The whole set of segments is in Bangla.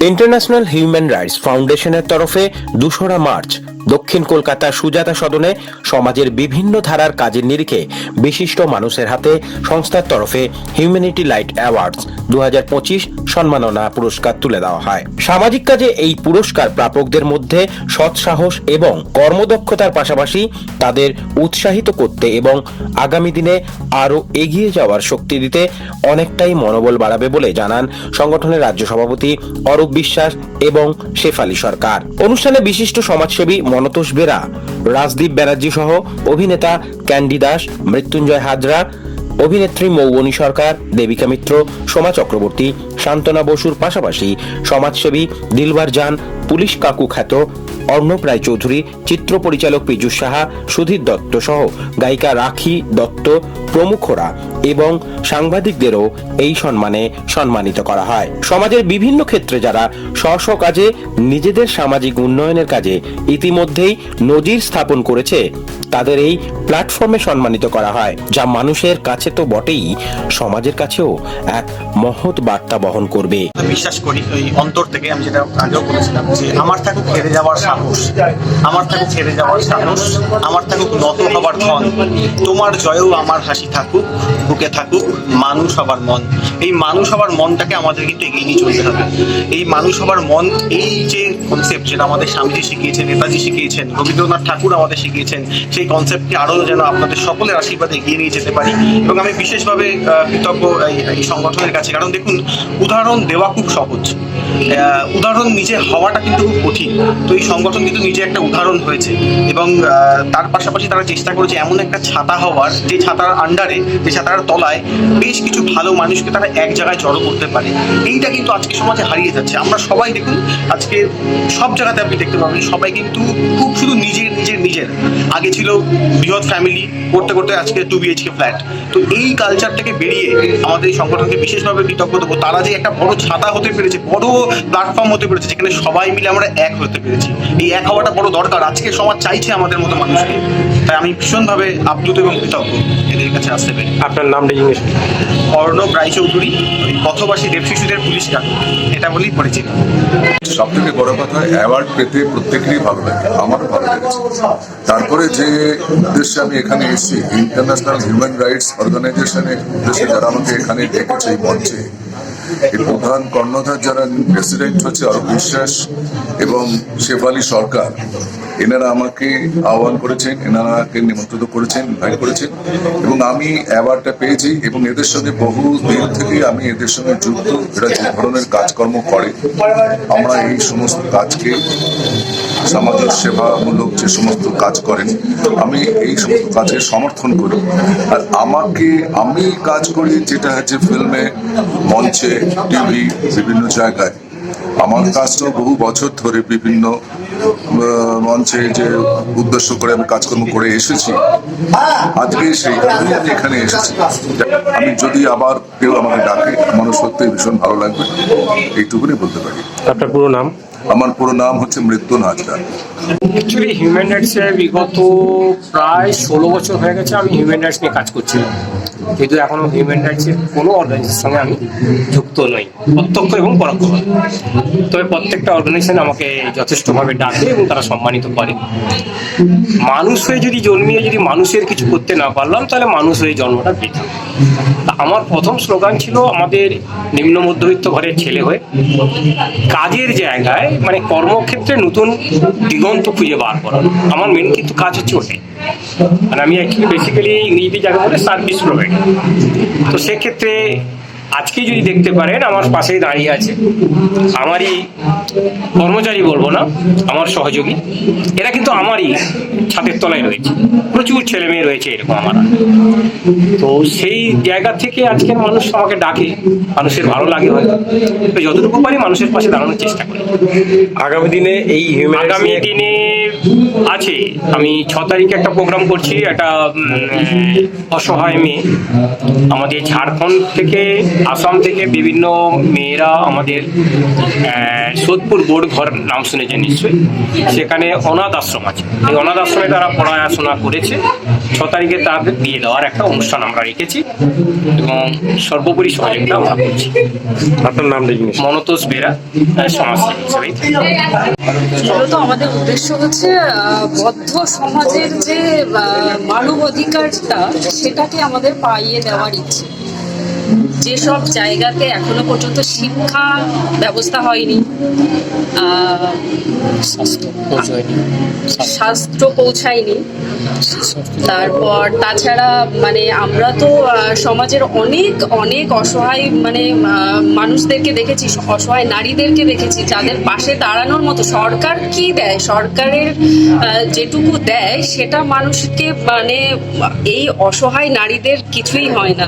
ইন্টারন্যাশনাল হিউম্যান রাইটস ফাউন্ডেশনের তরফে দুশোরা মার্চ দক্ষিণ কলকাতার সুজাতা সদনে সমাজের বিভিন্ন ধারার কাজের নিরিখে বিশিষ্ট মানুষের হাতে সংস্থার তরফে হিউম্যানিটি লাইট অ্যাওয়ার্ডস দুহাজার পঁচিশ সম্মাননা পুরস্কার তুলে দেওয়া হয়। সামাজিক কাজে এই পুরস্কার প্রাপকদের মধ্যে সৎসাহস এবং কর্মদক্ষতার পাশাপাশি তাদের উৎসাহিত করতে এবং আগামী দিনে আরও এগিয়ে যাওয়ার শক্তি দিতে অনেকটাই মনোবল বাড়াবে বলে জানান সংগঠনের রাজ্য সভাপতি অরূপ বিশ্বাস এবং শেফালি সরকার। অনুষ্ঠানে বিশিষ্ট সমাজসেবী মনতোষ বেরা, রাজদীপ ব্যানার্জি সহ অভিনেতা ক্যান্ডি দাস, মৃত্যুঞ্জয় হাজরা, অভিনেত্রী মৌবনী সরকার, দেবিকা মিত্র, সোমা চক্রবর্তী, শান্তনা বসুর পাশাপাশি সমাজসেবী দিলবার জান পুলিশ কাকু খ্যাত অর্ণব রায়চৌধুরী, চিত্র পরিচালক পীযুষ সাহা, সুধীর দত্ত সহ গায়িকা রাখি দত্ত, প্রমুখরা এবং সাংবাদিকদেরও এই সম্মানে সম্মানিত করা হয়। সমাজের বিভিন্ন ক্ষেত্রে যারা স্ব স্ব কাজে, নিজেদের সামাজিক উন্নয়নের কাজে ইতিমধ্যেই নজির স্থাপন করেছে, তাদের এই প্ল্যাটফর্মে সম্মানিত করা হয়, যা মানুষের কাছে তো বটেই, সমাজের কাছেও এক মহৎ বার্তা বহন করবে। বিশ্বাস করি অন্তর থেকে আমি যেটা আগেও বলেছিলাম যে আমার থাকুক হেরে যাওয়ার সাহস, আমার থাকুক হেরে যাওয়ার সাহস, আমার থাকুক নত হবার ধন, তোমার জয়ও আমার হাসি থাকুক, বুকে থাকুক, মানুষ হবার মন। এই মানুষ হবার মনটাকে আমাদের কিন্তু এগিয়ে নিয়ে চলতে হবে। এই মানুষ হবার মন, এই যে কনসেপ্ট যেটা আমাদের স্বামীজি শিখিয়েছেন, নেতাজি শিখিয়েছেন, রবীন্দ্রনাথ ঠাকুর আমাদের শিখিয়েছেন, সেই কনসেপ্টকে আরও যেন আপনাদের সকলের আশীর্বাদে এগিয়ে নিয়ে যেতে পারি এবং আমি বিশেষভাবে কৃতজ্ঞ এই- সংগঠনের কাছে। কারণ দেখুন, উদাহরণ দেওয়া খুব সহজ। উদাহরণ নিজে হওয়াটা কিন্তু খুব কঠিন। তো এই সংগঠন কিন্তু নিজে একটা উদাহরণ হয়েছে এবং তার পাশাপাশি তারা চেষ্টা করেছে এমন একটা ছাতা হওয়ার, যে ছাতার আন্ডারে যে ছাতার তলায় বেশ কিছু ভালো মানুষকে তারা এক জায়গায় জড়ো করতে পারে। এইটা কিন্তু আজকে সমাজে হারিয়ে যাচ্ছে। আমরা সবাই দেখুন, আজকে সব জায়গাতে আপনি দেখতে পাবেন, সবাই কিন্তু খুব শুধু নিজের আগে ছিল বৃহৎ ফ্যামিলি করতে করতে আজকে টু বিএইচকে ফ্ল্যাট তো এই কালচার থেকে বেরিয়ে আমাদের এই সংগঠনকে বিশেষভাবে কৃতজ্ঞ দেবো তারা যে একটা বড় ছাতা হতে পেরেছে বড় প্ল্যাটফর্ম হতে পেরেছে যেখানে সবাই মিলে আমরা এক হতে পেরেছি। এই এক হওয়াটা বড় দরকার। আজকে সমাজ চাইছে আমাদের মতো মানুষকে। তাই আমি ভীষণভাবে আপ্লুত এবং কৃতজ্ঞ এদের কাছে আসতে পেরে। আপনার নামটা জিজ্ঞেস করি। অর্ণব রায়চৌধুরী ওই পথবাসী দেব শিশুদের পুলিশ ডাক এটা বলেই পরিচিত সব থেকে বড় কথা অ্যাওয়ার্ড পেতে প্রত্যেকেরই ভালো লাগে। আমারও ভালো লেগেছে। তারপরে যে উদ্দেশ্যে আমি এখানে এসেছি ইন্টারন্যাশনাল হিউম্যান রাইটস অর্গানাইজেশনের উদ্দেশ্যে যারা আমাকে এখানে ডেকেছে এই মঞ্চে, এই প্রধান কর্ণধার যারা প্রেসিডেন্ট হচ্ছে অরূপ বিশ্বাস এবং শেফালি সরকার, এনারা আমাকে আহ্বান করেছেন, এনারাকে নিমন্ত্রিত করেছেন ইনভাইট করেছেন এবং আমি অ্যাওয়ার্ডটা পেয়েছি এবং এদের সঙ্গে বহু দিন থেকে আমি এদের সঙ্গে যুক্ত, এরা যে ধরনের কাজকর্ম করে, আমরা এই সমস্ত কাজকে সামাজিক সেবামূলক যে সমস্ত কাজ করেন, আমি এই সমস্ত কাজকে সমর্থন করি। আর আমাকে, আমি কাজ করি যেটা হচ্ছে ফিল্মে, মঞ্চে, টিভি, বিভিন্ন জায়গায়। আমার কাজটাও বহু বছর ধরে বিভিন্ন মঞ্চে যে উদ্দেশ্য করে আমি কাজকর্ম করে এসেছি। আজকে সেই আমি এখানে এসেছি। আমি যদি আবার কেউ আমাকে ডাকে, আমার সত্যি ভীষণ ভালো লাগবে। এইটুকুনি বলতে পারি। আপনার পুরো নাম? আমার পুরো নাম হচ্ছে মৃত্যুন হাজরা। অ্যাকচুয়ালি হিউম্যান রাইটসে বিগত প্রায় ষোলো বছর হয়ে গেছে আমি হিউম্যান রাইটস নিয়ে কাজ করছিলাম। কিন্তু এখনও হিউম্যান রাইটসের কোনো অর্গানাইজেশনের সঙ্গে আমি যুক্ত নই, প্রত্যক্ষ এবং পরোক্ষভাবে তবে প্রত্যেকটা অর্গানাইজেশন আমাকে যথেষ্টভাবে ডাকে এবং তারা সম্মানিত করে। মানুষ হয়ে যদি জন্মিয়ে যদি মানুষের কিছু করতে না পারলাম, তাহলে মানুষ হয়ে জন্মটা বৃথা। তা আমার প্রথম স্লোগান ছিল আমাদের নিম্ন মধ্যবিত্ত ঘরের ছেলে হয়ে। কাজের জায়গায় মানে কর্মক্ষেত্রে নতুন দিগন্ত খুঁজে বার করা। আমার মেন কিন্তু কাজ হচ্ছে ওটাই। মানে আমি বেসিক্যালি ইংরেজি যাকে বলে সার্ভিস প্রোভাইডার তো সেক্ষেত্রে আজকে যদি দেখতে পারেন আমার পাশেই দাঁড়িয়ে আছে আমারই কর্মচারী বলব না আমার সহযোগী। এরা কিন্তু আমারই ছাদের তলায় রয়েছে। প্রচুর ছেলে মেয়ে রয়েছে এরকম আমার। তো সেই জায়গা থেকে আজকের মানুষ আমাকে ডাকে মানুষের ভালো লাগে হয়তো যতটুকু পারি মানুষের পাশে দাঁড়ানোর চেষ্টা করি। আগামী দিনে এই আগামী দিনে আছে। আমি ছ তারিখে একটা প্রোগ্রাম করছি একটা অসহায় মেয়ে। আমাদের ঝাড়খণ্ড থেকে আসাম থেকে বিভিন্ন মেয়েরা আমাদের সোদপুর বোর্ড ঘর নাম শুনেছেন নিশ্চয়ই? সেখানে অনাথ আশ্রম আছে। এই অনাথ আশ্রমে তারা পড়াশোনা করেছে। ছ তারিখে তাদের বিয়ে দেওয়ার একটা অনুষ্ঠান আমরা রেখেছি এবং সর্বোপরি সহযোগিতা আমরা করছি। আপনার নাম মনতোষ বেরা সমাজসেবী হিসেবে আমাদের উদ্দেশ্য হচ্ছে আহ, বদ্ধ সমাজের যে মানব অধিকারটা সেটাকে আমাদের পাইয়ে দেওয়ার ইচ্ছে। যেসব জায়গাতে এখনও পর্যন্ত শিক্ষা ব্যবস্থা হয়নি স্বাস্থ্য পৌঁছায়নি। তারপর তাছাড়া মানে আমরা তো সমাজের অনেক অনেক অসহায় মানে মানুষদেরকে দেখেছি অসহায় নারীদেরকে দেখেছি যাদের পাশে দাঁড়ানোর মতো সরকার কি দেয়? সরকারের যেটুকু দেয় সেটা মানুষকে মানে এই অসহায় নারীদের কিছুই হয় না।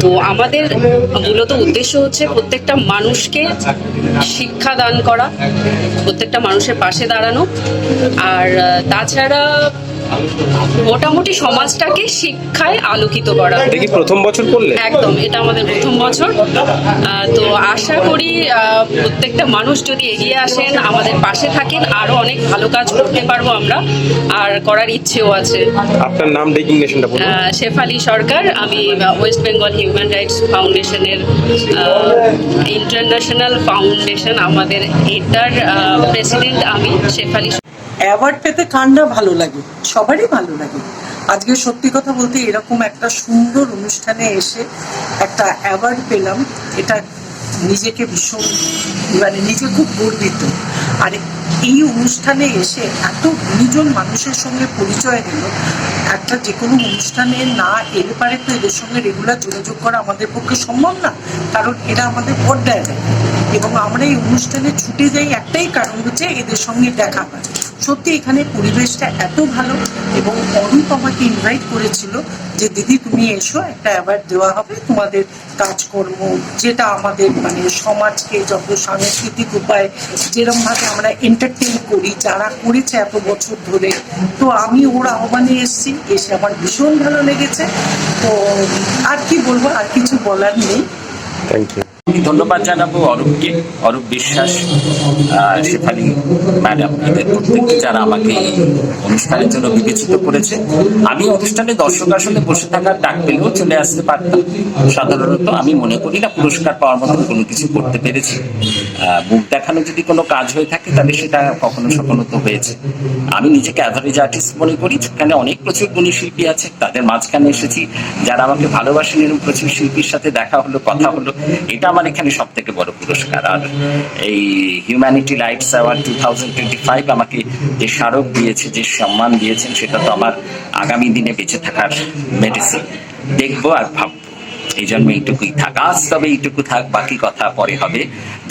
তো আমাদের মূলত উদ্দেশ্য হচ্ছে প্রত্যেকটা মানুষকে শিক্ষা দান করা, প্রত্যেকটা মানুষের পাশে দাঁড়ানো। আর তাছাড়া মোটামুটি সমাজটাকে শিক্ষায় আলোকিত করা এটা কি প্রথম বছর করলে? একদম এটা আমাদের প্রথম বছর। তো আশা করি প্রত্যেকটা মানুষ যদি এগিয়ে আসেন আমাদের পাশে থাকেন আরও অনেক ভালো কাজ করতে পারব আমরা আর করার ইচ্ছেও আছে। আপনার নাম ডেজিগনেশনটা বলুন। শেফালি সরকার আমি ওয়েস্ট বেঙ্গল হিউম্যান রাইটস ফাউন্ডেশনের ইন্টারন্যাশনাল ফাউন্ডেশন আমাদের এটার প্রেসিডেন্ট আমি শেফালি অ্যাওয়ার্ড পেতে কার না ভালো লাগে, সবারই ভালো লাগে। আজকে সত্যি কথা বলতে এরকম একটা সুন্দর অনুষ্ঠানে এসে একটা অ্যাওয়ার্ড পেলাম, এটা নিজেকে ভীষণ মানে নিজে খুব গর্বিত। আর এই অনুষ্ঠানে এসে এত গুণীজন মানুষের সঙ্গে পরিচয় হলো একটা যে কোনো অনুষ্ঠানে না এলে পারে তো এদের সঙ্গে রেগুলার যোগাযোগ করা আমাদের পক্ষে সম্ভব না, কারণ এরা আমাদের পর্দায় দেয় এবং আমরা এই অনুষ্ঠানে ছুটে যাই একটাই কারণ হচ্ছে এদের সঙ্গে দেখা হয়। সত্যি এখানে পরিবেশটা এত ভালো এবং অরূপ আমাকে ইনভাইট করেছিল যে, দিদি, তুমি এসো, একটা অ্যাওয়ার্ড দেওয়া হবে তোমাদের কাজকর্ম, যেটা আমাদের মানে সমাজকে যত সাংস্কৃতিক উপায় যেরকম ভাবে আমরা এন্টারটেন করি, যারা করেছে এত বছর ধরে। তো আমি ওর আহ্বানে এসেছি, এসে আমার ভীষণ ভালো লেগেছে। তো আর কি বলব, আর কিছু বলার নেই। থ্যাংক ইউ ধন্যবাদ জানাব অরূপকে, অরূপ বিশ্বাস শেফালি ম্যাডাম, এদের প্রত্যেককে যারা আমাকে এই অনুষ্ঠানের জন্য বিবেচিত করেছে। আমি অনুষ্ঠানে দর্শক আসলে বসে থাকার ডাক পেলেও চলে আসতে পারতাম। সাধারণত আমি মনে করি না পুরস্কার পাওয়ার মতন কোনো কিছু করতে পেরেছি। মুখ দেখানো যদি কোনো কাজ হয়ে থাকে, তাহলে সেটা কখনো সফল তো হয়েছে। আমি নিজেকে অ্যাভারেজ আর্টিস্ট মনে করি সেখানে অনেক প্রচুর গুণী শিল্পী আছে, তাদের মাঝখানে এসেছি। যারা আমাকে ভালোবাসেন এরকম প্রচুর শিল্পীর সাথে দেখা হলো, কথা হলো, এটা আমার এখানে সব থেকে বড় পুরস্কার। আর এই humanity lights award two thousand twenty five আমাকে যে স্মারক দিয়েছে, যে সম্মান দিয়েছেন, সেটা তো আমার আগামী দিনে বেঁচে থাকার মেডিসিন দেখব আর ভাববো। এই জন্য এইটুকুই থাক। আজ তবে এইটুকু থাক, বাকি কথা পরে হবে।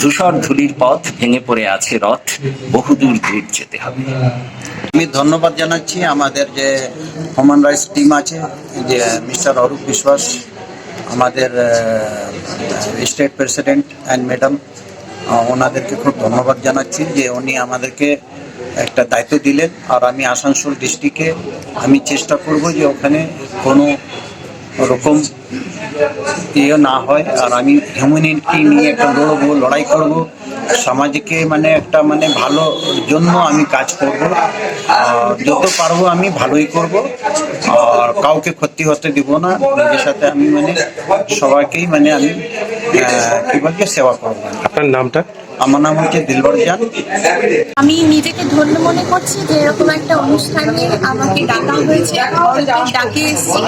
ধূসর ধুলির পথ ভেঙে পড়ে আছে রথ, বহুদূর দূর যেতে হবে। আমি ধন্যবাদ জানাচ্ছি। আমাদের যে হিউম্যান রাইটস টিম আছে, যে মিস্টার অরূপ বিশ্বাস আমাদের স্টেট প্রেসিডেন্ট অ্যান্ড ম্যাডাম ওনাদেরকে খুব ধন্যবাদ জানাচ্ছি যে উনি আমাদেরকে একটা দায়িত্ব দিলেন। আর আমি আসানসোল ডিস্ট্রিক্টে আমি চেষ্টা করব যে ওখানে কোনো রকম ইয়ে না হয়। আর আমি হিউম্যানিটি নিয়ে একটা লড়বো, লড়াই করব। সমাজকে মানে একটা মানে ভালো জন্য আমি কাজ করব। যত পারব আমি ভালোই করব। আর কাউকে ক্ষতি হতে দিব না। নিজের সাথে আমি মানে সবাইকেই মানে আমি কি বলছি সেবা করব। আপনার নামটা? আমার নাম হচ্ছে দিলবর জান আমি নিজেকে ধন্য মনে করছি যে এরকম একটা অনুষ্ঠানে আমাকে ডাকা হয়েছে। ডাকে এসেছি।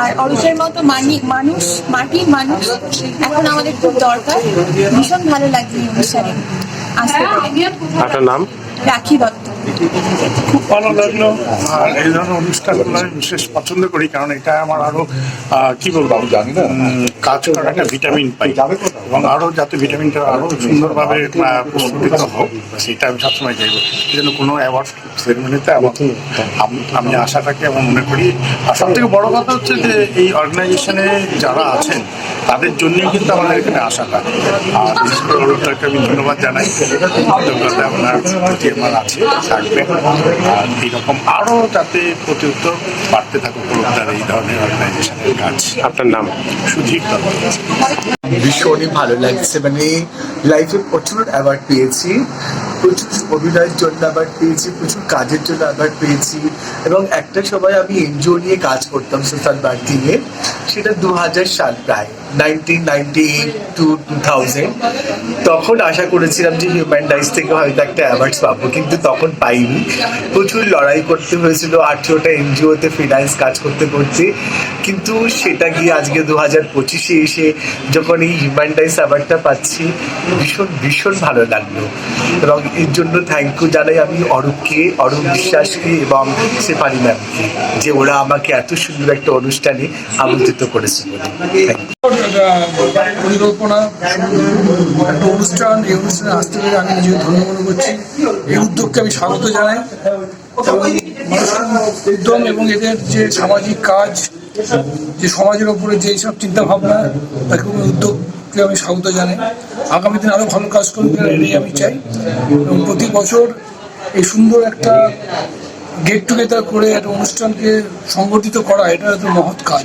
আর অরূপের মতো মানি মানুষ মাটির মানুষ এখন আমাদের খুব দরকার। ভীষণ ভালো লাগছে এই অনুষ্ঠানে। আসতে আপনার নাম? রাখি দত্ত। খুব ভালো লাগল। আর এই ধরনের অনুষ্ঠানগুলো আমি বিশেষ পছন্দ করি কারণ এটা আমার আরও আহ, কি বলব জানি না কাজ করার একটা ভিটামিন পাই। এবং আরও যাতে ভিটামিনটা আরও সুন্দরভাবে প্রস্ফুটিত হোক সেটা আমি সবসময় চাইব। এই জন্য কোনো অ্যাওয়ার্ড সেরেমনিতে আম- আমি আশা রাখি এবং মনে করি। আর সব থেকে বড় কথা হচ্ছে যে এই অর্গানাইজেশনে যারা আছেন তাদের জন্যই কিন্তু আমাদের এখানে আশাটা। আর বিশেষ করে অরূপদাকে আমি ধন্যবাদ জানাই। কৃতজ্ঞতা আপনার প্রতি আমার আছে থাকবে আর এইরকম আরও যাতে প্রতি উত্তর বাড়তে থাকুক এই ধরনের অর্গানাইজেশনের কাজ। আপনার নাম? সুধীর ভীষণই ভালো লাগছে। মানে লাইফে প্রচুর অ্যাওয়ার্ড পেয়েছি, প্রচুর অভিনয়ের জন্য অ্যাওয়ার্ড পেয়েছি, প্রচুর কাজের জন্য অ্যাওয়ার্ড পেয়েছি এবং একটা সময় আমি এনজিও নিয়ে কাজ করতাম সোশ্যাল নিয়ে, সেটা দু হাজার সাল প্রায়। Nineteen ninety two two thousand তখন আশা করেছিলাম যে হিউম্যান রাইটস থেকে হয়তো একটা অ্যাওয়ার্ডস পাবো, কিন্তু তখন পাইনি। প্রচুর লড়াই করতে হয়েছিল, আঠেরোটা এনজিওতে ফিনান্স কাজ করতে করতে। কিন্তু সেটা গিয়ে আজকে দু হাজার পঁচিশে এসে যখন এই হিউম্যান রাইটস অ্যাওয়ার্ডটা পাচ্ছি, ভীষণ ভীষণ ভালো লাগল। এবং এর জন্য থ্যাংক ইউ জানাই আমি অরূপকে, অরূপ বিশ্বাসকে এবং শেফালি ম্যামকে যে ওরা আমাকে এত সুন্দর একটা অনুষ্ঠানে আমন্ত্রিত করেছে বলে। Thank you. পরিকল্পনা, একটা অনুষ্ঠান, এই অনুষ্ঠানে আসতে পেরে আমি নিজেকে ধন্য মনে করছি। এই উদ্যোগকে আমি স্বাগত জানাই। উদ্যম এবং এদের যে সামাজিক কাজ, যে সমাজের ওপরে যে সব চিন্তা ভাবনা এরকম উদ্যোগকে আমি স্বাগত জানাই। আগামী দিন আরও ভালো কাজ করবে এটাই আমি চাই। এবং প্রতি বছর এই সুন্দর একটা গেট টুগেদার করে একটা অনুষ্ঠানকে সংগঠিত করা, এটা একটা মহৎ কাজ।